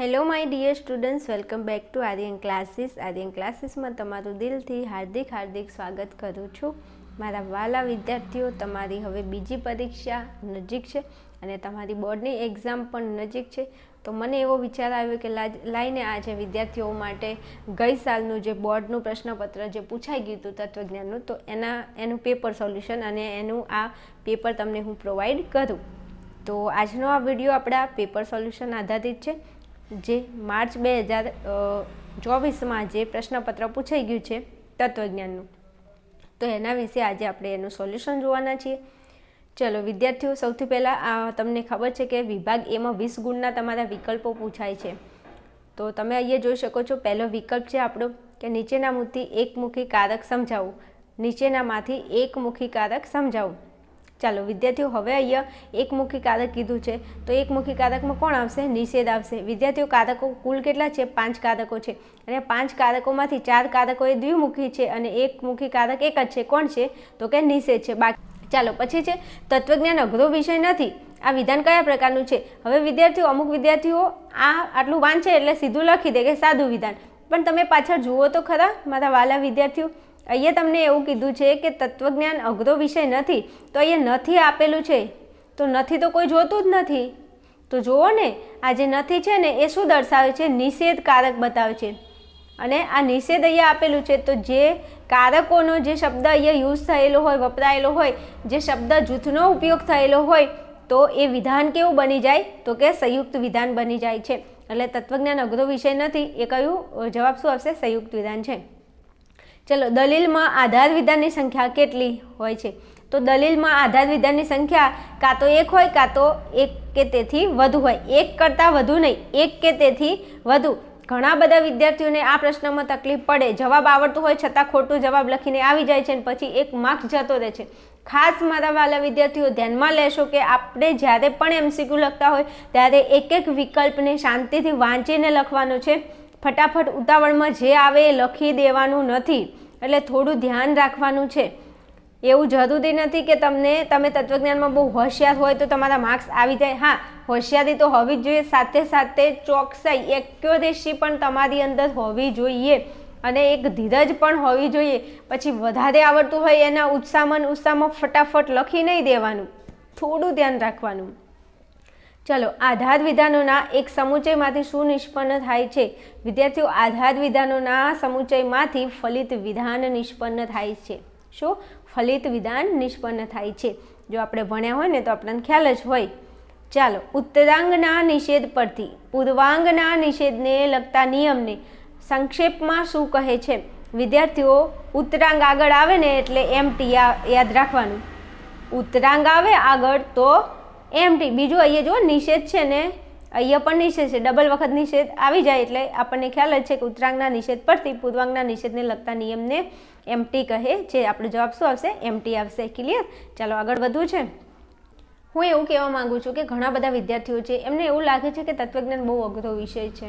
Hello my dear students welcome back to Aryan classes Aryan ક્લાસીસમાં તમારું દિલથી હાર્દિક હાર્દિક સ્વાગત કરું છું. મારા વાલા વિદ્યાર્થીઓ, તમારી હવે બીજી પરીક્ષા નજીક છે અને તમારી બોર્ડની એક્ઝામ પણ નજીક છે. તો મને એવો વિચાર આવ્યો કે લાઈને આજે વિદ્યાર્થીઓ માટે ગઈ સાલનું જે બોર્ડનું પ્રશ્નપત્ર જે પૂછાઈ ગયું હતું તત્વજ્ઞાનનું, તો એના, એનું પેપર સોલ્યુશન અને એનું આ પેપર તમને હું પ્રોવાઈડ કરું. તો આજનો આ વીડિયો આપણા પેપર સોલ્યુશન આધારિત છે. જે માર્ચ બે હજાર ચોવીસમાં જે પ્રશ્નપત્ર પૂછાઈ ગયું છે તત્વજ્ઞાનનું. તો એના વિશે આજે આપણે એનું સોલ્યુશન જોવાના છીએ. ચલો, વિદ્યાર્થીઓ, સૌથી પહેલાં આ તમને ખબર છે કે વિભાગ એમાં વીસ ગુણના તમારા વિકલ્પો પૂછાય છે. તો તમે અહીંયા જોઈ શકો છો, પહેલો વિકલ્પ છે આપણો કે નીચેના મુથી એકમુખી કારક સમજાવું. નીચેનામાંથી એકમુખી કારક સમજાવું. ચાલો, વિદ્યાર્થીઓ, હવે અહીંયા એકમુખી કારક કીધું છે. તો એકમુખી કારકમાં કોણ આવશે? નિષેધ આવશે. વિદ્યાર્થીઓ, કારકો કુલ કેટલા છે? પાંચ કારકો છે. અને પાંચ કારકોમાંથી ચાર કારકો એ દ્વિમુખી છે અને એકમુખી કારક એક જ છે. કોણ છે? તો કે નિષેધ છે. બાકી ચાલો, પછી છે, તત્વજ્ઞાન અઘરો વિષય નથી. આ વિધાન કયા પ્રકારનું છે? હવે વિદ્યાર્થીઓ, અમુક વિદ્યાર્થીઓ આ આટલું વાંચે એટલે સીધું લખી દે કે સાદું વિધાન. પણ તમે પાછળ જુઓ તો ખરા, મારા વાલા વિદ્યાર્થીઓ અહીંયા તમને એવું કીધું છે કે તત્વજ્ઞાન અઘરો વિષય નથી, તો અહીંયા નથી આપેલું છે. તો નથી તો કોઈ જોતું જ નથી. તો જુઓ ને, આ જે નથી છે ને, એ શું દર્શાવે છે? નિષેધ કારક બતાવે છે. અને આ નિષેધ અહીંયા આપેલું છે, તો જે કારકોનો જે શબ્દ અહીંયા યુઝ થયેલો હોય, વપરાયેલો હોય, જે શબ્દ જૂથનો ઉપયોગ થયેલો હોય, તો એ વિધાન કેવું બની જાય? તો કે સંયુક્ત વિધાન બની જાય છે. એટલે તત્વજ્ઞાન અઘરો વિષય નથી, એ કયું જવાબ શું આવશે? સંયુક્ત વિધાન છે. ચલો, દલીલમાં આધાર વિધાનની સંખ્યા કેટલી હોય છે? તો દલીલમાં આધાર વિધાનની સંખ્યા કાં તો એક હોય, કાં તો એક કે તેથી વધુ હોય. એક કરતાં વધુ નહીં, એક કે તેથી વધુ. ઘણા બધા વિદ્યાર્થીઓને આ પ્રશ્નમાં તકલીફ પડે. જવાબ આવડતું હોય છતાં ખોટું જવાબ લખીને આવી જાય છે અને પછી એક માર્ક્સ જતો રહે છે. ખાસ મારા વાલા વિદ્યાર્થીઓ, ધ્યાનમાં લેશો કે આપણે જ્યારે પણ એમસીક્યુ લખતા હોય, ત્યારે એક એક વિકલ્પને શાંતિથી વાંચીને લખવાનો છે. ફટાફટ ઉતાવળમાં જે આવે એ લખી દેવાનું નથી. એટલે થોડું ધ્યાન રાખવાનું છે. એવું જરૂરી નથી કે તમને, તમે તત્વજ્ઞાનમાં બહુ હોશિયાર હોય તો તમારા માર્ક્સ આવી જાય. હા, હોશિયારી તો હોવી જ જોઈએ. સાથે સાથે ચોકસાઈ, એક્યુરેસી પણ તમારી અંદર હોવી જોઈએ. અને એક ધીરજ પણ હોવી જોઈએ. પછી વધારે આવડતું હોય એના ઉત્સાહમાં ઉત્સાહમાં ફટાફટ લખી નહીં દેવાનું. થોડું ધ્યાન રાખવાનું. ચલો, આધાર વિધાનોના એક સમુચયમાંથી શું નિષ્પન્ન થાય છે? વિદ્યાર્થીઓ, આધાર વિધાનોના સમુચયમાંથી ફલિત વિધાન નિષ્પન્ન થાય છે. શું? ફલિત વિધાન નિષ્પન્ન થાય છે. જો આપણે ભણ્યા હોય ને તો આપણને ખ્યાલ જ હોય. ચાલો, ઉત્તરાંગના નિષેધ પરથી, પૂર્વાંગના નિષેધને લગતા નિયમને સંક્ષેપમાં શું કહે છે? વિદ્યાર્થીઓ, ઉત્તરાંગ આગળ આવે ને એટલે એમ ટી યાદ રાખવાનું. ઉત્તરાંગ આવે આગળ તો એમ ટી, બીજું અહીંયા જો નિષેધ છે ને, અહીંયા પણ નિષેધ છે, ડબલ વખત નિષેધ આવી જાય એટલે આપણને ખ્યાલ જ છે કે ઉત્તરાંગના નિષેધ પરથી પૂર્વાંગના નિષેધને લગતા નિયમને એમટી કહે છે. આપણો જવાબ શું આવશે? એમટી આવશે. ક્લિયર ચાલો આગળ વધવું છે. હું એવું કહેવા માંગુ છું કે ઘણા બધા વિદ્યાર્થીઓ છે, એમને એવું લાગે છે કે તત્વજ્ઞાન બહુ અઘરો વિષય છે.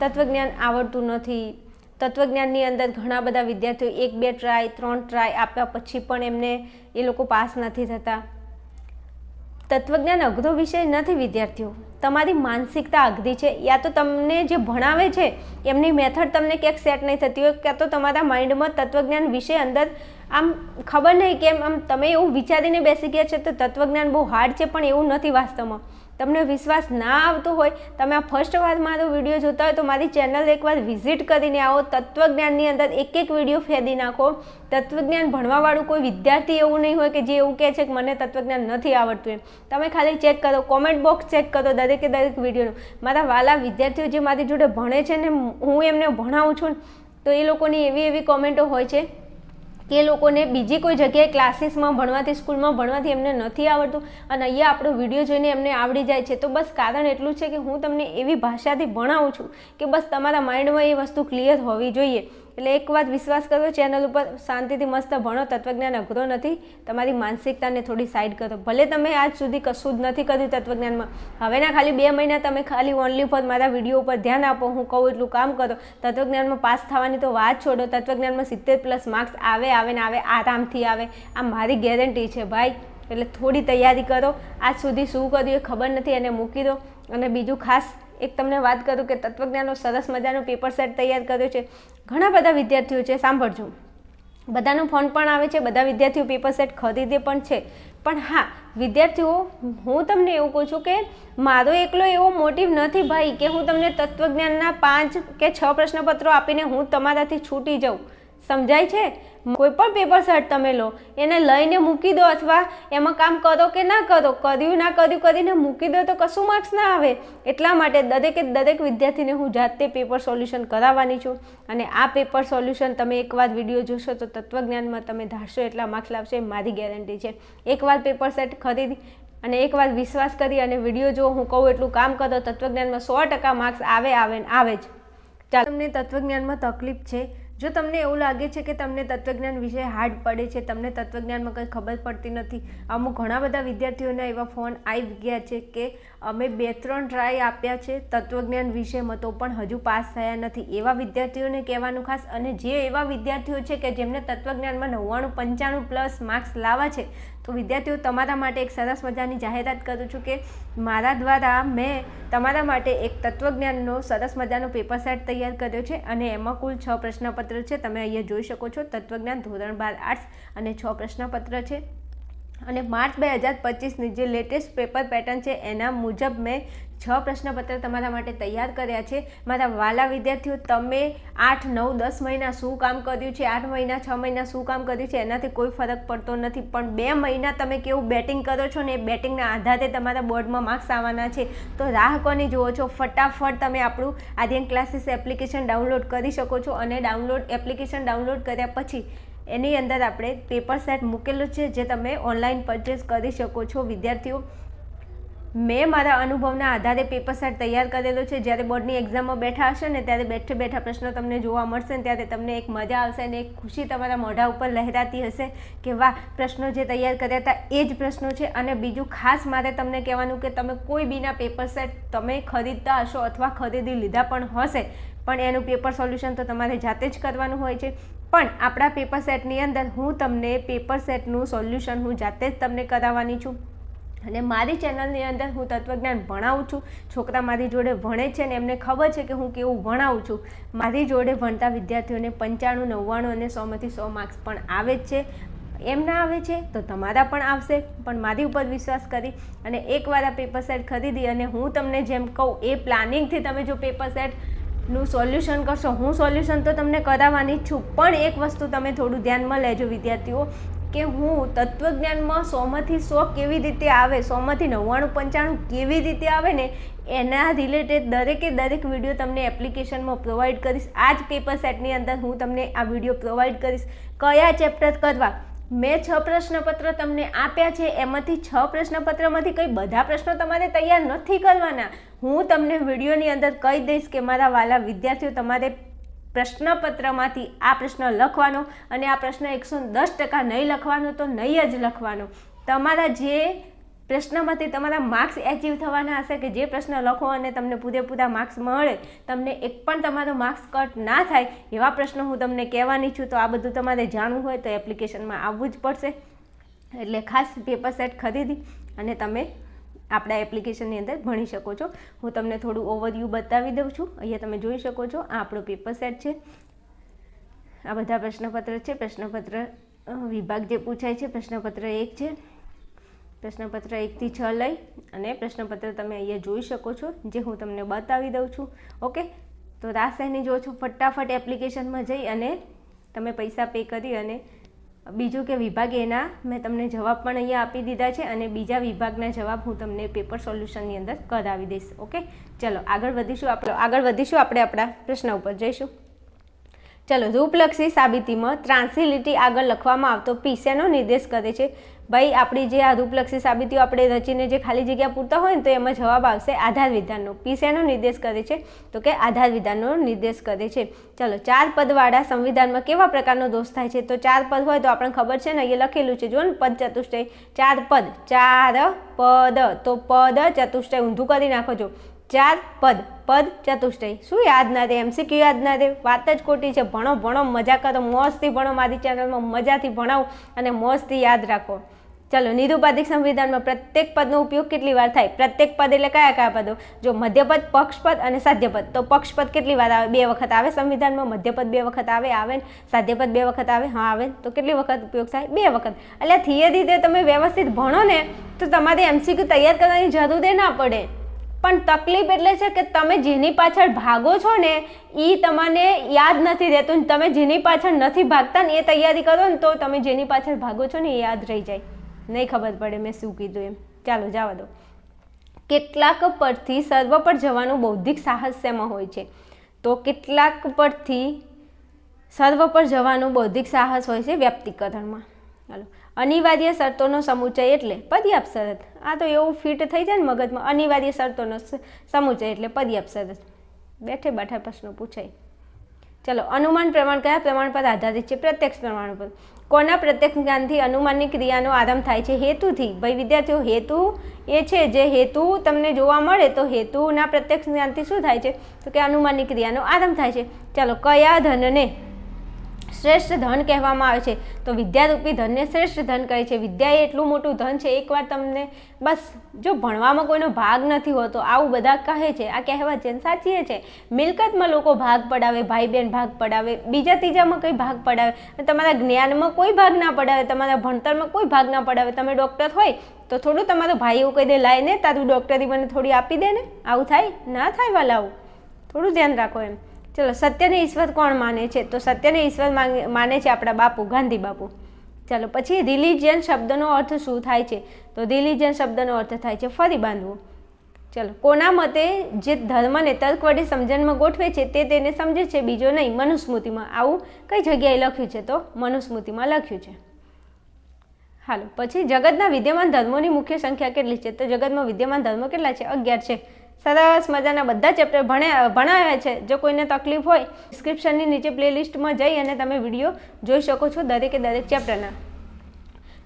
તત્વજ્ઞાન આવડતું નથી. તત્વજ્ઞાનની અંદર ઘણા બધા વિદ્યાર્થીઓ એક, બે ટ્રાય ત્રણ ટ્રાય આપ્યા પછી પણ એમને એ લોકો પાસ નથી થતા. તત્વજ્ઞાન અઘરો વિષય નથી, વિદ્યાર્થીઓ. તમારી માનસિકતા અઘરી છે. યા તો તમને જે ભણાવે છે, એમની મેથડ તમને ક્યાંક સેટ નહીં થતી હોય, ક્યાં તો તમારા માઇન્ડમાં તત્વજ્ઞાન વિશે અંદર આમ ખબર નહીં કેમ આમ તમે એવું વિચારીને બેસી ગયા છે, તો તત્વજ્ઞાન બહુ હાર્ડ છે, પણ એવું નથી વાસ્તવમાં. તમને વિશ્વાસ ના આવતો હોય, તમે આ ફર્સ્ટ વાર મારો વીડિયો જોતા હોય તો મારી ચેનલ એકવાર વિઝિટ કરીને આવો, તત્વજ્ઞાનની અંદર એક એક વીડિયો ફેદી નાખો. તત્વજ્ઞાન ભણવાવાળું કોઈ વિદ્યાર્થી એવું નહીં હોય કે જે એવું કહે છે કે મને તત્વજ્ઞાન નથી આવડતું એમ. તમે ખાલી ચેક કરો કોમેન્ટ બોક્સ ચેક કરો દરેકે દરેક વિડીયોનું મારા વાલા વિદ્યાર્થીઓ જે મારી જોડે ભણે છે ને હું એમને ભણાવું છું તો એ લોકોની એવી એવી કોમેન્ટો હોય છે. કે લોકોને બીજી કોઈ જગ્યાએ ક્લાસીસમાં ભણવાથી, સ્કૂલમાં ભણવાથી એમને નથી આવડતું અને અહીંયા આપણો વીડિયો જોઈને એમને આવડી જાય છે. તો બસ કારણ એટલું છે કે હું તમને એવી ભાષાથી ભણાવું છું કે બસ તમારા માઇન્ડમાં એ વસ્તુ ક્લિયર હોવી જોઈએ. એટલે એક વાત વિશ્વાસ કરો ચેનલ ઉપર શાંતિથી મસ્ત ભણો, તત્વજ્ઞાન અઘરો નથી. તમારી માનસિકતાને થોડી સાઈડ કરો. ભલે તમે આજ સુધી કશું જ નથી કર્યું તત્વજ્ઞાનમાં. હવેના ખાલી બે મહિના તમે ખાલી ઓનલી ફોર મારા વીડિયો ઉપર ધ્યાન આપો, હું કહું એટલું કામ કરો. તત્વજ્ઞાનમાં પાસ થવાની તો વાત છોડો. તત્વજ્ઞાનમાં સિત્તેર પ્લસ માર્ક્સ આવે આવે ને આવે, આરામથી આવે. આ મારી ગેરંટી છે ભાઈ. એટલે થોડી તૈયારી કરો. આજ સુધી શું કર્યું એ ખબર નથી, એને મૂકી દો. અને બીજું ખાસ એક તમને વાત કરું કે તત્વજ્ઞાનનો સરસ મજાનું પેપર સેટ તૈયાર કર્યો છે. ઘણા બધા વિદ્યાર્થીઓ છે, સાંભળજો. બધાનો ફોન પણ આવે છે, બધા વિદ્યાર્થીઓ પેપર સેટ ખરીદે પણ છે. પણ હા, વિદ્યાર્થીઓ, હું તમને એવું કહું છું કે મારો એકલો એવો મોટિવ નથી ભાઈ કે હું તમને તત્વજ્ઞાનના પાંચ કે છ પ્રશ્નપત્રો આપીને હું તમારાથી છૂટી જાઉં. સમજાય છે? કોઈ પણ પેપર સેટ તમે લો, એને લઈને મૂકી દો અથવા એમાં કામ કરો કે ના કરો, કર્યું ના કર્યું કરીને મૂકી દો તો કશું માર્ક્સ ના આવે. એટલા માટે દરેકે દરેક વિદ્યાર્થીને હું જાતે પેપર સોલ્યુશન કરાવવાની છું અને આ પેપર સોલ્યુશન તમે એકવાર વીડિયો જોશો તો તત્વજ્ઞાનમાં તમે ધારશો એટલા માર્ક્સ લાવશે, મારી ગેરંટી છે. એકવાર પેપર સેટ ખરીદી અને એકવાર વિશ્વાસ કરી અને વીડિયો જો હું કહું એટલું કામ કરો, તત્વજ્ઞાનમાં સો ટકા માર્ક્સ આવે આવે ને આવે જ. ચાલો. તમને તત્વજ્ઞાનમાં તકલીફ છે જો તમને એવું લાગે છે કે તમને તત્વજ્ઞાન વિશે હાર્ડ પડે છે, તમને તત્વજ્ઞાનમાં કંઈ ખબર પડતી નથી, અમુક ઘણા બધા વિદ્યાર્થીઓના એવા ફોન આવી ગયા છે કે અમે બે ત્રણ ટ્રાય આપ્યા છે તત્વજ્ઞાન વિષયમાં તો પણ હજુ પાસ થયા નથી. એવા વિદ્યાર્થીઓને કહેવાનું ખાસ, અને જે એવા વિદ્યાર્થીઓ છે કે જેમને તત્વજ્ઞાનમાં નવ્વાણું પંચાણું પ્લસ માર્ક્સ લાવવા છે તો વિદ્યાર્થીઓ, તમારા માટે એક સરસ મજાની જાહેરાત કરું છું કે મારા દ્વારા મેં તમારા માટે એક તત્વજ્ઞાનનો સરસ મજાનો પેપર સેટ તૈયાર કર્યો છે અને એમાં કુલ છ પ્રશ્નપત્ર છે. તમે અહીંયા જોઈ શકો છો તત્વજ્ઞાન ધોરણ બાર આર્ટ્સ અને છ પ્રશ્નપત્ર છે. અને માર્ચ બે હજાર પચીસની જે લેટેસ્ટ પેપર પેટર્ન છે, એના મુજબ મેં છ પ્રશ્નપત્ર તમારા માટે તૈયાર કર્યા છે. મારા વાલા વિદ્યાર્થીઓ, તમે આઠ, નવ, દસ મહિના શું કામ કર્યું છે? આઠ મહિના, છ મહિના શું કામ કર્યું છે? એનાથી કોઈ ફરક પડતો નથી. પણ બે મહિના તમે કેવું બેટિંગ કરો છો ને એ બેટિંગના આધારે તમારા બોર્ડમાં માર્ક્સ આવવાના છે. તો રાહ કોની જુઓ છો? ફટાફટ તમે આપણું આર્યન ક્લાસીસ એપ્લિકેશન ડાઉનલોડ કરી શકો છો અને ડાઉનલોડ એપ્લિકેશન ડાઉનલોડ કર્યા પછી એની અંદર આપણે પેપર સેટ મૂકેલું છે જે તમે ઓનલાઈન પરચેસ કરી શકો છો, વિદ્યાર્થીઓ. મેં મારા અનુભવના આધારે પેપર સેટ તૈયાર કરેલો છે. જ્યારે બોર્ડની એક્ઝામમાં બેઠા હશે ને ત્યારે બેઠે બેઠા પ્રશ્નો તમને જોવા મળશે ને ત્યારે તમને એક મજા આવશે અને એક ખુશી તમારા મોઢા ઉપર લહેરાતી હશે કે વાહ, પ્રશ્નો જે તૈયાર કર્યા હતા એ જ પ્રશ્નો છે. અને બીજું ખાસ મારે તમને કહેવાનું કે તમે કોઈ બીના પેપર સેટ તમે ખરીદતા હશો અથવા ખરીદી લીધા પણ હશે, પણ એનું પેપર સોલ્યુશન તો તમારે જાતે જ કરવાનું હોય છે. પણ આપણા પેપર સેટની અંદર હું તમને પેપર સેટનું સોલ્યુશન હું જાતે જ તમને કરાવવાની છું. અને મારી ચેનલની અંદર હું તત્વજ્ઞાન ભણાવું છું. છોકરા મારી જોડે ભણે છે ને એમને ખબર છે કે હું કેવું ભણાવું છું. મારી જોડે ભણતા વિદ્યાર્થીઓને પંચાણું, નવ્વાણું અને સોમાંથી સો માર્ક્સ પણ આવે જ છે. એમ ના આવે છે તો તમારા પણ આવશે, પણ મારી ઉપર વિશ્વાસ કરી અને એકવાર આ પેપર સેટ ખરીદી અને હું તમને જેમ કહું એ પ્લાનિંગથી તમે જો પેપર સેટ નું સોલ્યુશન કરશો, હું સોલ્યુશન તો તમને કરાવવાની જ છું, પણ એક વસ્તુ તમે થોડું ધ્યાનમાં લેજો વિદ્યાર્થીઓ, કે હું તત્વજ્ઞાનમાં સોમાંથી સો કેવી રીતે આવે, સોમાંથી નવ્વાણું પંચાણું કેવી રીતે આવે ને, એના રિલેટેડ દરેકે દરેક વીડિયો તમને એપ્લિકેશનમાં પ્રોવાઈડ કરીશ. આ જ પેપર સેટની અંદર હું તમને આ વીડિયો પ્રોવાઈડ કરીશ. કયા ચેપ્ટર કરવા? મેં છ પ્રશ્નપત્ર તમને આપ્યા છે, એમાંથી છ પ્રશ્નપત્રમાંથી કંઈ બધા પ્રશ્નો તમારે તૈયાર નથી કરવાના. હું તમને વિડીયોની અંદર કહી દઈશ કે મારા વાલા વિદ્યાર્થીઓ તમારે પ્રશ્નપત્રમાંથી આ પ્રશ્ન લખવાનો અને આ પ્રશ્ન એકસો દસ ટકા નહીં લખવાનો તો નહીં જ લખવાનો. તમારા જે પ્રશ્નમાંથી તમારા માર્ક્સ એચીવ થવાના હશે કે જે પ્રશ્ન લખો અને તમને પૂરેપૂરા માર્ક્સ મળે, તમને એક પણ તમારો માર્ક્સ કટ ના થાય એવા પ્રશ્નો હું તમને કહેવાની છું, તો આ બધું તમારે જાણવું હોય તો એપ્લિકેશનમાં આવવું જ પડશે. એટલે ખાસ પેપર સેટ ખરીદી અને તમે આપણા એપ્લિકેશનની અંદર ભણી શકો છો. હું તમને થોડું ઓવરવ્યૂ બતાવી દઉં છું. અહીંયા તમે જોઈ શકો છો, આ આપણો પેપર સેટ છે. આ બધા પ્રશ્નપત્ર છે. પ્રશ્નપત્ર વિભાગ જે પૂછાય છે, પ્રશ્નપત્ર એક છે. પ્રશ્નપત્ર એકથી છ લઈ અને પ્રશ્નપત્ર તમે અહીંયા જોઈ શકો છો, જે હું તમને બતાવી દઉં છું. ઓકે? તો રાસાયની જો છો, ફટાફટ એપ્લિકેશનમાં જઈ અને તમે પૈસા પે કરી અને બીજું કે વિભાગ એના મેં તમને જવાબ પણ અહીંયા આપી દીધા છે અને બીજા વિભાગના જવાબ હું તમને પેપર સોલ્યુશનની અંદર કરાવી દઈશ. ઓકે? ચલો, આગળ વધીશું આપણે, આગળ વધીશું આપણે આપણા પ્રશ્ન ઉપર જઈશું. ચલો, રૂપલક્ષી સાબિતીમાં ત્રાંસી લીટી આગળ લખવામાં આવતો પીસેનો નિર્દેશ કરે છે. ભાઈ, આપણી જે આ રૂપલક્ષી સાબિતીઓ આપણે રચીને જે ખાલી જગ્યા પૂરતા હોય ને તો એમાં જવાબ આવશે આધાર વિધાનનો. પીસેનો નિર્દેશ કરે છે તો કે આધાર વિધાનનો નિર્દેશ કરે છે. ચલો, ચાર પદવાળા સંવિધાનમાં કેવા પ્રકારનો દોષ થાય છે? તો ચાર પદ હોય તો આપણને ખબર છે ને, અહીંયા લખેલું છે જો ને, પદ ચતુષ્ટય. ચાર પદ ચાર પદ. તો પદ ચતુષ્ટય ઊંધું કરી નાખો છો ચાર પદ પદ ચતુષ્ટય. શું યાદ ના રહે? એમસીક્યુ યાદ ના રહે? વાત જ ખોટી છે. ભણો ભણો, મજા કરો. મોજથી ભણો મારી ચેનલમાં મજાથી ભણાવો અને મોજથી યાદ રાખો. ચાલો નિરુપાધિક સંવિધાનમાં પ્રત્યેક પદનો ઉપયોગ કેટલી વાર થાય? પ્રત્યેક પદ એટલે કયા કયા પદો? જો મધ્યપદ, પક્ષપદ અને સાધ્યપદ, તો પક્ષપદ કેટલી વાર આવે? બે વખત આવે સંવિધાનમાં, મધ્યપદ બે વખત આવે આવે સાધ્યપદ બે વખત આવે? હા, આવે તો કેટલી વખત ઉપયોગ થાય? બે વખત. એટલે થિયરી રીતે તમે વ્યવસ્થિત ભણો ને, તો તમારે એમસીક્યુ તૈયાર કરવાની જરૂર ના પડે. પણ તકલીફ એટલે છે કે તમે જેની પાછળ ભાગો છો ને એ તમને યાદ નથી રહેતું તમે જેની પાછળ નથી ભાગતા ને એ તૈયારી કરો ને, તો તમે જેની પાછળ ભાગો છો ને, એ યાદ રહી જાય. નહીં ખબર પડે, મેં શું કીધું એમ. ચાલો, જવા દો. કેટલાક પરથી સર્વ પર જવાનું બૌદ્ધિક સાહસ શેમાં હોય છે. તો કેટલાક પરથી સર્વ પર જવાનું બૌદ્ધિક સાહસ હોય છે વ્યક્તિકરણમાં ચાલો. અનિવાર્ય શરતોનો સમુચય એટલે પર્યાપ્ત શરત. આ તો એવું ફિટ થઈ જાય ને મગજમાં, અનિવાર્ય શરતોનો સમુચય એટલે પર્યાપ્ત શરત. બેઠે બેઠા પ્રશ્નો પૂછાય. ચલો, અનુમાન પ્રમાણ કયા પ્રમાણ પર આધારિત છે? પ્રત્યક્ષ પ્રમાણ પર. કોના પ્રત્યક્ષ જ્ઞાનથી અનુમાનની ક્રિયાનો આરંભ થાય છે? હેતુથી. ભાઈ વિદ્યાર્થીઓ, હેતુ એ છે જે હેતુ તમને જોવા મળે તો હેતુના પ્રત્યક્ષ જ્ઞાનથી શું થાય છે? તો કે અનુમાનની ક્રિયાનો આરંભ થાય છે. ચાલો કયા ધનને શ્રેષ્ઠ ધન કહેવામાં આવે છે. તો વિદ્યારૂપી ધનને શ્રેષ્ઠ ધન કહે છે. વિદ્યા એ એટલું મોટું ધન છે, એકવાર તમને બસ જો ભણવામાં કોઈનો ભાગ નથી હોતો, આવું બધા કહે છે. આ કહેવત છે સાચી છે. મિલકતમાં લોકો ભાગ પડાવે ભાઈ બહેન ભાગ પડાવે, બીજા ત્રીજામાં કંઈ ભાગ પડાવે તમારા જ્ઞાનમાં કોઈ ભાગ ના પડાવે, તમારા ભણતરમાં કોઈ ભાગ ના પડાવે. તમે ડૉક્ટર હોય તો થોડું તમારો ભાઈ એવું કહી દે લાઈને તારું ડૉક્ટરી મને થોડી આપી દે ને. આવું થાય? ના થાય વાલા આવું થોડું ધ્યાન રાખો એમ. ચલો, સત્યને ઈશ્વર કોણ માને છે? તો સત્યને ઈશ્વર માને છે આપણા બાપુ, ગાંધી બાપુ. ચાલો, પછી રિલિજિયન શબ્દનો અર્થ શું થાય છે? તો રિલિજિયન શબ્દનો અર્થ થાય છે ફરી બાંધવું. ચલો, કોના મતે જે ધર્મને તર્ક વડે સમજણમાં ગોઠવે છે તે તેને સમજે છે, બીજો નહીં, મનુસ્મૃતિમાં. આવું કઈ જગ્યાએ લખ્યું છે તો? મનુસ્મૃતિમાં લખ્યું છે. હાલો, પછી જગતના વિદ્યમાન ધર્મોની મુખ્ય સંખ્યા કેટલી છે? તો જગતમાં વિદ્યમાન ધર્મો કેટલા છે? અગિયાર છે. સરસ મજાના બધા ચેપ્ટર ભણ્યા ભણાવ્યા છે. જો કોઈને તકલીફ હોય ડિસ્ક્રિપ્શનની નીચે પ્લેલિસ્ટમાં જઈ અને તમે વીડિયો જોઈ શકો છો દરેકે દરેક ચેપ્ટરના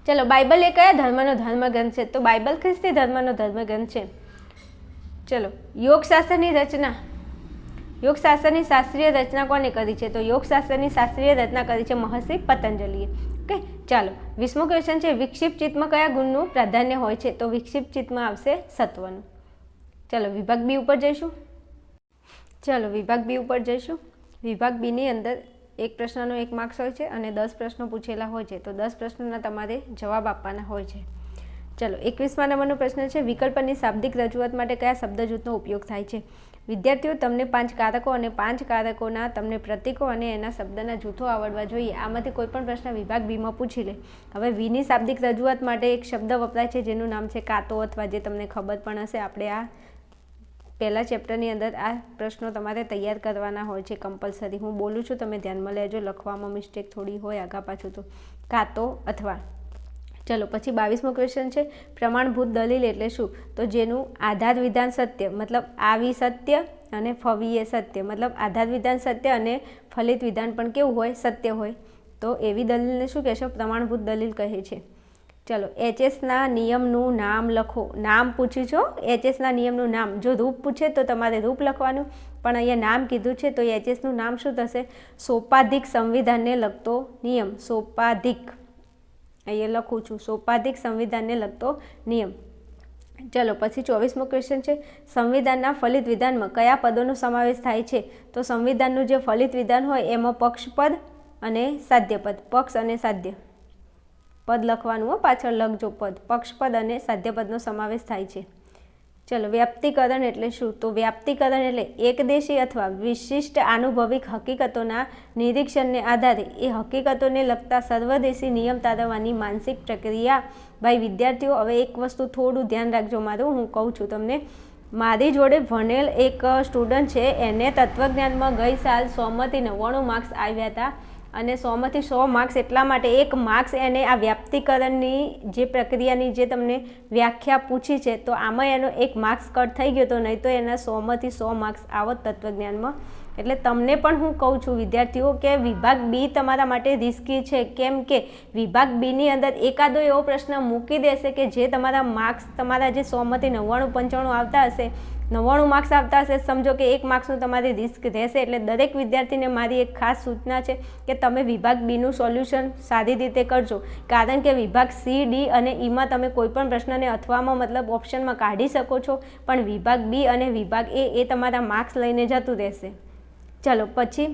ચલો બાઇબલ એ કયા ધર્મનો ધર્મગ્રંથ છે? તો બાઇબલ ખ્રિસ્તી ધર્મનો ધર્મગ્રંથ છે. ચલો, યોગશાસ્ત્રની રચના. યોગશાસ્ત્રની શાસ્ત્રીય રચના કોને કરી છે? તો યોગશાસ્ત્રની શાસ્ત્રીય રચના કરી છે મહર્ષિ પતંજલિએ. ઓકે, ચાલો વીસમો ક્વેશ્ચન છે, વિક્ષિપ્ત ચિત્તમાં કયા ગુણનું પ્રાધાન્ય હોય છે? તો વિક્ષિપ્ત ચિત્તમાં આવશે સત્વનું. ચલો વિભાગ બી ઉપર જઈશું. ચાલો વિભાગ બી ઉપર જઈશું. વિભાગ બીની અંદર એક પ્રશ્નનો એક માર્ક્સ હોય છે અને દસ પ્રશ્નો પૂછેલા હોય છે. તો દસ પ્રશ્નોના તમારે જવાબ આપવાના હોય છે. ચલો, એકવીસમા નંબરનો પ્રશ્ન છે, વિકલ્પની શાબ્દિક રજૂઆત માટે કયા શબ્દ જૂથનો ઉપયોગ થાય છે? વિદ્યાર્થીઓ, તમને પાંચ કારકો અને પાંચ કારકોના તમને પ્રતીકો અને એના શબ્દના જૂથો આવડવા જોઈએ. આમાંથી કોઈ પણ પ્રશ્ન વિભાગ બીમાં પૂછી લે. હવે વીની શાબ્દિક રજૂઆત માટે એક શબ્દ વપરાય છે, જેનું નામ છે કાતો, અથવા જે તમને ખબર પણ હશે, આપણે આ પહેલા ચેપ્ટરની અંદર આ પ્રશ્નો તમારે તૈયાર કરવાના હોય છે કમ્પલસરી હું બોલું છું, તમે ધ્યાનમાં લેજો, લખવામાં મિસ્ટેક થોડી હોય આગા પાછું તો. કાં તો અથવા. ચલો, પછી બાવીસમો ક્વેશ્ચન છે, પ્રમાણભૂત દલીલ એટલે શું? તો જેનું આધાર વિધાન સત્ય, મતલબ આવી સત્ય અને ફવીએ સત્ય. મતલબ આધાર વિધાન સત્ય અને ફલિત વિધાન પણ કેવું હોય? સત્ય હોય. તો એવી દલીલને શું કહેશો? પ્રમાણભૂત દલીલ કહે છે. ચલો એચએસના નિયમનું નામ લખો. નામ પૂછ્યું છો એચએસના નિયમનું નામ. જો રૂપ પૂછે તો તમારે રૂપ લખવાનું. પણ અહીંયા નામ કીધું છે તો એચએસનું નામ શું થશે? સોપાધિક સંવિધાનને લગતો નિયમ. સોપાધિક. અહીંયા લખું છું. સોપાધિક સંવિધાનને લગતો નિયમ. ચલો, પછી ચોવીસમો ક્વેશ્ચન છે. સંવિધાનના ફલિત વિધાનમાં કયા પદોનો સમાવેશ થાય છે? તો સંવિધાનનું જે ફલિત વિધાન હોય એમાં પક્ષપદ અને સાધ્યપદ. પક્ષ અને સાધ્ય. પદ લખવાનું હો, પાછળ લખજો પદ. પક્ષપદ અને સાધ્યપદનો સમાવેશ થાય છે. ચલો વ્યાપ્તિકરણ એટલે શું? તો વ્યાપ્તિકરણ એટલે એકદેશી અથવા વિશિષ્ટ આનુભવિક હકીકતોના નિરીક્ષણને આધારે એ હકીકતોને લગતા સર્વદેશી નિયમ તારવવાની માનસિક પ્રક્રિયા. ભાઈ, વિદ્યાર્થીઓ, હવે એક વસ્તુ થોડું ધ્યાન રાખજો મારું. હું કહું છું તમને, મારી જોડે ભણેલ એક સ્ટુડન્ટ છે. એને તત્વજ્ઞાનમાં ગઈ સાલ સોમાંથી નવ્વાણું માર્ક્સ આવ્યા હતા. અને સોમાંથી સો માર્ક્સ એટલા માટે એક માર્ક્સ એને આ વ્યાપ્તિકરણની જે પ્રક્રિયાની જે તમને વ્યાખ્યા પૂછી છે, તો આમાં એનો એક માર્ક્સ કટ થઈ ગયો તો નહીં તો એના સોમાંથી સો માર્ક્સ આવત તત્વજ્ઞાનમાં. એટલે તમને પણ હું કહું છું વિદ્યાર્થીઓ કે વિભાગ બી તમારા માટે રિસ્કી છે. કેમ કે વિભાગ બીની અંદર એકાદો એવો પ્રશ્ન મૂકી દેશે કે જે તમારા માર્ક્સ તમારા જે સોમાંથી નવ્વાણું પંચાણું આવતા હશે નવ્વાણું માર્ક્સ આવતા હશે. સમજો કે એક માર્ક્સનું તમારે રિસ્ક રહેશે એટલે દરેક વિદ્યાર્થીને મારી એક ખાસ સૂચના છે કે તમે વિભાગ બીનું સોલ્યુશન સારી રીતે કરજો. કારણ કે વિભાગ સી ડી અને ઈમાં તમે કોઈપણ પ્રશ્નને અથવામાં મતલબ ઓપ્શનમાં કાઢી શકો છો, પણ વિભાગ બી અને વિભાગ એ એ તમારા માર્ક્સ લઈને જતું રહેશે. ચલો, પછી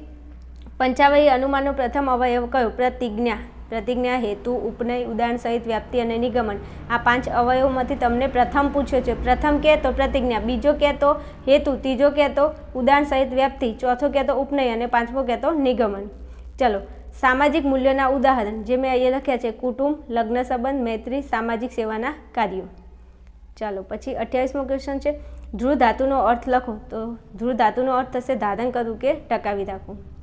પંચાવયી અનુમાનનો પ્રથમ અવયવ કયો? પ્રતિજ્ઞા. પ્રતિજ્ઞા, હેતુ, ઉપનય, ઉદાહરણ સહિત વ્યાપ્તિ અને નિગમન. આ પાંચ અવયવમાંથી તમને પ્રથમ પૂછ્યો છે. પ્રથમ કહે તો પ્રતિજ્ઞા, બીજો કહે તો હેતુ, ત્રીજો કહે તો ઉદાહરણ સહિત વ્યાપ્તિ, ચોથો કહે તો ઉપનય અને પાંચમો કહે તો નિગમન. ચલો, સામાજિક મૂલ્યોના ઉદાહરણ, જે મેં અહીંયા લખ્યા છે. કુટુંબ, લગ્ન સંબંધ, મૈત્રી, સામાજિક સેવાના કાર્યો. ચાલો, પછી અઠ્યાવીસમો ક્વેશ્ચન છે. ધ્રુવ ધાતુનો અર્થ લખો. તો ધ્રુવ ધાતુનો અર્થ થશે ધારણ કરવું કે ટકાવી રાખવું.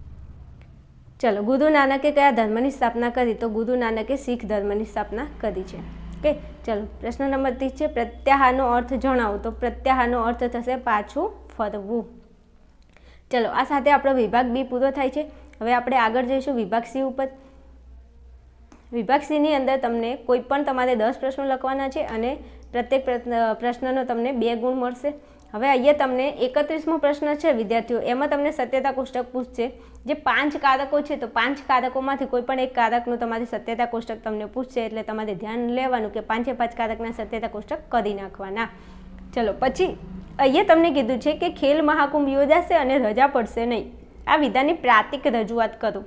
ચલો, ગુરુ નાનકે કયા ધર્મની સ્થાપના કરી? તો ગુરુ નાનકે શીખ ધર્મની સ્થાપના કરી છે. ઓકે, ચલો, પ્રશ્ન નંબર ત્રીસ છે, પ્રત્યાહારનો અર્થ જણાવો. તો પ્રત્યાહારનો અર્થ થશે પાછું ફરવું. ચલો, આ સાથે આપણો વિભાગ બી પૂરો થાય છે. હવે આપણે આગળ જઈશું વિભાગ સી ઉપર. વિભાગ સીની અંદર તમને કોઈ પણ તમારે દસ પ્રશ્નો લખવાના છે અને પ્રત્યેક પ્રશ્નનો તમને બે ગુણ મળશે. હવે અહીંયા તમને એકત્રીસમો પ્રશ્ન છે, વિદ્યાર્થીઓ, એમાં તમને સત્યતા કોષ્ટક પૂછશે. જે પાંચ કારકો છે, તો પાંચ કારકોમાંથી કોઈ પણ એક કારકનું તમારી સત્યતા કોષ્ટક તમને પૂછશે, એટલે તમારે ધ્યાન લેવાનું કે પાંચે પાંચ કારકના સત્યતા કોષ્ટક કરી નાખવાના. ચલો, પછી અહીંયા તમને કીધું છે કે ખેલ મહાકુંભ યોજાશે અને રજા પડશે નહીં. આ વિધાની પ્રાતિક રજૂઆત કરો.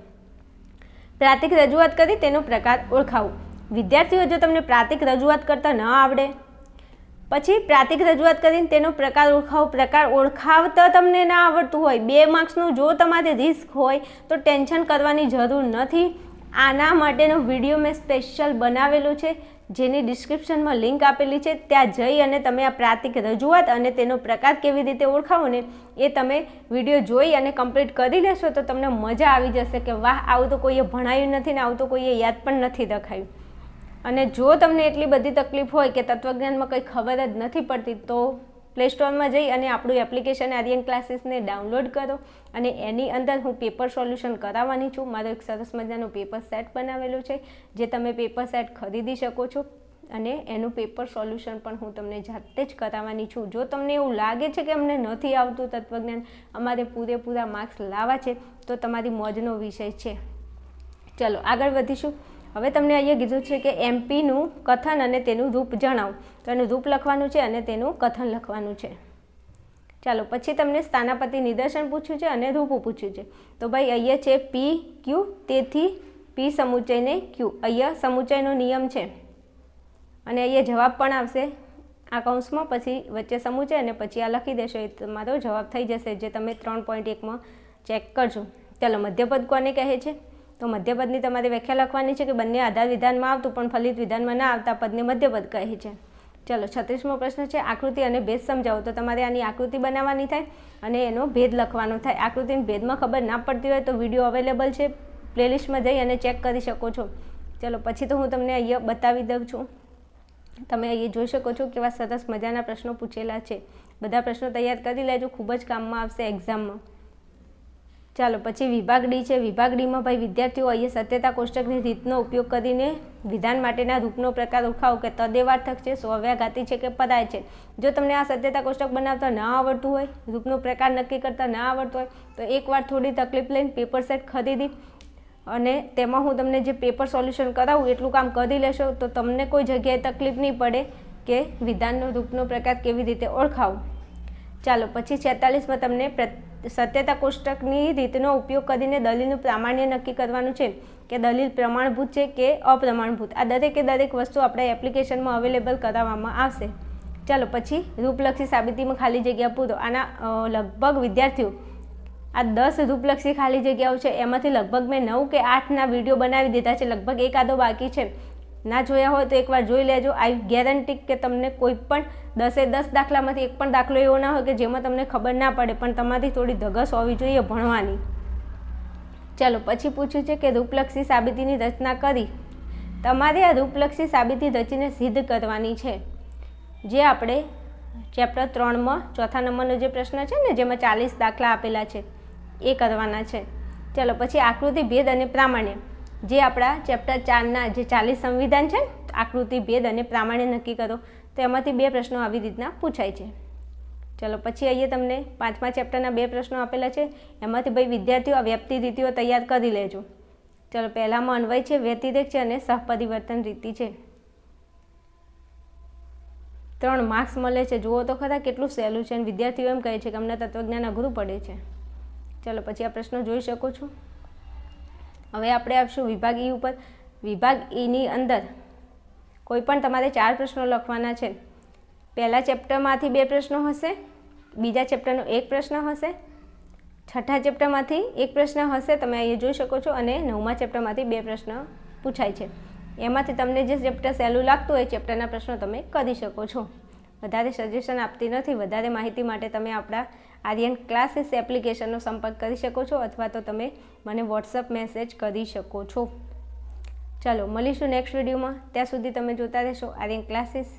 પ્રાતિક રજૂઆત કરી તેનો પ્રકાર ઓળખાવો. વિદ્યાર્થીઓ, જો તમને પ્રાતિક રજૂઆત કરતા ન આવડે પછી પ્રાતિક રજૂઆત કરીને તેનો પ્રકાર ઓળખાવો, પ્રકાર ઓળખાવતા તમને ના આવડતું હોય, બે માર્ક્સનું જો તમારે રિસ્ક હોય તો ટેન્શન કરવાની જરૂર નથી. આના માટેનો વીડિયો મેં સ્પેશિયલ બનાવેલો છે, જેની ડિસ્ક્રિપ્શનમાં લિંક આપેલી છે. ત્યાં જઈ અને તમે આ પ્રાતિક રજૂઆત અને તેનો પ્રકાર કેવી રીતે ઓળખાવો ને એ તમે વીડિયો જોઈ અને કમ્પ્લીટ કરી લેશો તો તમને મજા આવી જશે કે વાહ, આવું તો કોઈએ ભણાયું નથી ને આવું તો કોઈએ યાદ પણ નથી રખાયું. અને જો તમને એટલી બધી તકલીફ હોય કે તત્વજ્ઞાનમાં કંઈ ખબર જ નથી પડતી, તો પ્લે સ્ટોરમાં જઈ અને આપણું એપ્લિકેશન આર્યન ક્લાસીસને ડાઉનલોડ કરો. અને એની અંદર હું પેપર સોલ્યુશન કરાવવાની છું. મારો એક સરસ મજાનું પેપર સેટ બનાવેલું છે, જે તમે પેપર સેટ ખરીદી શકો છો. અને એનું પેપર સોલ્યુશન પણ હું તમને જાતે જ કરાવવાની છું. જો તમને એવું લાગે છે કે અમને નથી આવતું તત્વજ્ઞાન, અમારે પૂરેપૂરા માર્ક્સ લાવવા છે, તો તમારી મોજનો વિષય છે. ચલો, આગળ વધીશું. હવે તમને અહીંયા કીધું છે કે એમપીનું કથન અને તેનું રૂપ જણાવો. તો એનું રૂપ લખવાનું છે અને તેનું કથન લખવાનું છે. ચાલો, પછી તમને સ્થાનાપતિ નિદર્શન પૂછ્યું છે અને રૂપ પૂછ્યું છે. તો ભાઈ, અહીંયા છે પી ક્યુ તેથી પી સમુચયને ક્યુ અહીંયા સમુચયનો નિયમ છે. અને અહીંયા જવાબ પણ આવશે આ કૌંસમાં, પછી વચ્ચે સમુચય અને પછી આ લખી દેશો. એ તમારો જવાબ થઈ જશે, જે તમે ત્રણ પોઈન્ટ એકમાં ચેક કરજો. ચાલો, મધ્યપદ કોને કહે છે? તો મધ્યપદની તમારે વ્યાખ્યા લખવાની છે કે બંને આધાર વિધાનમાં આવતું, પણ ફલિત વિધાનમાં ના આવતા પદને મધ્યપદ કહે છે. ચલો, છત્રીસમો પ્રશ્ન છે, આકૃતિ અને ભેદ સમજાવો. તો તમારે આની આકૃતિ બનાવવાની થાય અને એનો ભેદ લખવાનો થાય. આકૃતિની ભેદમાં ખબર ના પડતી હોય તો વીડિયો અવેલેબલ છે. પ્લેલિસ્ટમાં જઈ અને ચેક કરી શકો છો. ચલો, પછી તો હું તમને અહીંયા બતાવી દઉં છું. તમે અહીંયા જોઈ શકો છો કેવા સરસ મજાના પ્રશ્નો પૂછેલા છે. બધા પ્રશ્નો તૈયાર કરી લેજો. ખૂબ જ કામમાં આવશે એક્ઝામમાં ચાલો, પછી વિભાગ ડી છે. વિભાગ ડીમાં ભાઈ વિદ્યાર્થીઓ અહીંયા સત્યતા કોષ્ટકની રીતનો ઉપયોગ કરીને વિધાન માટેના રૂપનો પ્રકાર ઓળખાવો કે તદેવાર્થક છે સ્વવ્યાઘાતી છે કે પદાય છે. જો તમને આ સત્યતા કોષ્ટક બનાવતા ન આવડતું હોય, રૂપનો પ્રકાર નક્કી કરતા ના આવડતો હોય, તો એકવાર થોડી તકલીફ લઈને પેપર સેટ ખરીદી અને તેમાં હું તમને જે પેપર સોલ્યુશન કરાવું, એટલું કામ કરી લેશો, તો તમને કોઈ જગ્યાએ તકલીફ નહીં પડે કે વિધાનનો રૂપનો પ્રકાર કેવી રીતે ઓળખાવો. ચાલો, પછી છેતાલીસમાં તમને સત્યતા કોષ્ટકની રીતનો ઉપયોગ કરીને દલીલનું પ્રામાણ્ય નક્કી કરવાનું છે કે દલીલ પ્રમાણભૂત છે કે અપ્રમાણભૂત. આ દરેકે દરેક વસ્તુ આપણે એપ્લિકેશનમાં અવેલેબલ કરાવવામાં આવશે. ચાલો પછી રૂપલક્ષી સાબિતીમાં ખાલી જગ્યા પૂરો. આના લગભગ વિદ્યાર્થીઓ, આ દસ રૂપલક્ષી ખાલી જગ્યાઓ છે, એમાંથી લગભગ મેં નવ કે આઠના વીડિયો બનાવી દીધા છે, લગભગ એકાદો બાકી છે. ના જોયા હોય તો એકવાર જોઈ લેજો. આઈ ગેરંટી કે તમને કોઈ પણ દસે દસ દાખલામાંથી એક પણ દાખલો એવો ના હોય કે જેમાં તમને ખબર ના પડે, પણ તમારી થોડી ધગસ હોવી જોઈએ ભણવાની. ચાલો, પછી પૂછ્યું છે કે રૂપલક્ષી સાબિતીની રચના કરી. તમારે આ રૂપલક્ષી સાબિતી રચીને સિદ્ધ કરવાની છે. જે આપણે ચેપ્ટર ત્રણમાં ચોથા નંબરનો જે પ્રશ્ન છે ને, જેમાં ચાલીસ દાખલા આપેલા છે, એ કરવાના છે. ચાલો, પછી આકૃતિ, ભેદ અને પ્રામાણ્ય. જે આપણા ચેપ્ટર ચારના જે ચાલીસ સંવિધાન છે આકૃતિ, ભેદ અને પ્રામાણ્ય નક્કી કરો, તો એમાંથી બે પ્રશ્નો આવી રીતના પૂછાય છે. ચલો, પછી અહીંયા તમને પાંચમા ચેપ્ટરના બે પ્રશ્નો આપેલા છે. એમાંથી ભાઈ વિદ્યાર્થીઓ વ્યક્તિ રીતિઓ તૈયાર કરી લેજો. ચલો, પહેલામાં અન્વય છે, વ્યતિરેક છે અને સહપરિવર્તન રીતિ છે. ત્રણ માર્ક્સ મળે છે. જુઓ તો ખરા કેટલું સહેલું છે અને વિદ્યાર્થીઓ એમ કહે છે કે અમને તત્વજ્ઞાન અઘરું પડે છે. ચલો, પછી આ પ્રશ્નો જોઈ શકો છો. હવે આપણે આપશું વિભાગ ઈ ઉપર. વિભાગ ઈની અંદર કોઈ પણ તમારે ચાર પ્રશ્નો લખવાના છે. પહેલા ચેપ્ટરમાંથી બે પ્રશ્નો હશે, બીજા ચેપ્ટરનો એક પ્રશ્ન હશે, છઠ્ઠા ચેપ્ટરમાંથી એક પ્રશ્ન હશે, તમે અહીંયા જોઈ શકો છો, અને નવમા ચેપ્ટરમાંથી બે પ્રશ્ન પૂછાય છે. એમાંથી તમને જે ચેપ્ટર સહેલું લાગતું હોય ચેપ્ટરના પ્રશ્નો તમે કરી શકો છો. વધારે સજેશન આપતી નથી, વધારે માહિતી માટે તમે આપણા આર્યન ક્લાસીસ એપ્લિકેશનનો સંપર્ક કરી શકો છો અથવા તો તમે મને વોટ્સઅપ મેસેજ કરી શકો છો. ચાલો, મળીશું નેક્સ્ટ વિડીયોમાં ત્યાં સુધી તમે જોતા રહેશો. આર્યન ક્લાસીસ